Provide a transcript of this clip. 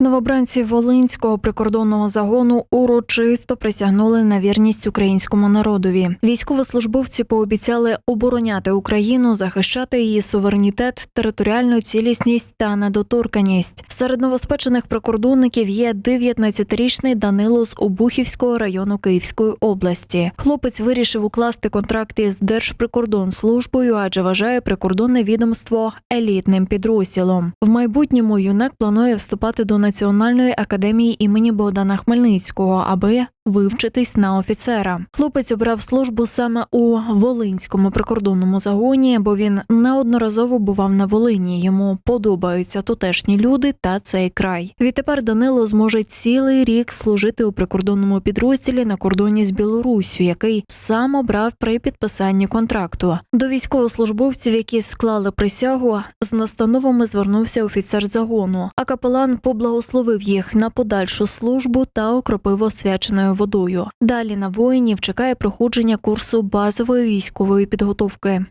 Новобранці Волинського прикордонного загону урочисто присягнули на вірність українському народові. Військовослужбовці пообіцяли обороняти Україну, захищати її суверенітет, територіальну цілісність та недоторканість. Серед новоспечених прикордонників є 19-річний Данило з Обухівського району Київської області. Хлопець вирішив укласти контракт із Держприкордонслужбою, адже вважає прикордонне відомство елітним підрозділом. В майбутньому юнак планує вступати до Національної академії імені Богдана Хмельницького, аби вивчитись на офіцера. Хлопець обрав службу саме у Волинському прикордонному загоні, бо він неодноразово бував на Волині. Йому подобаються тутешні люди та цей край. Відтепер Данило зможе цілий рік служити у прикордонному підрозділі на кордоні з Білоруссю, який сам обрав при підписанні контракту. До військовослужбовців, які склали присягу, з настановами звернувся офіцер загону. А капелан поблагословив їх на подальшу службу та окропив освяченою водою. Далі на воїнів чекає проходження курсу базової військової підготовки.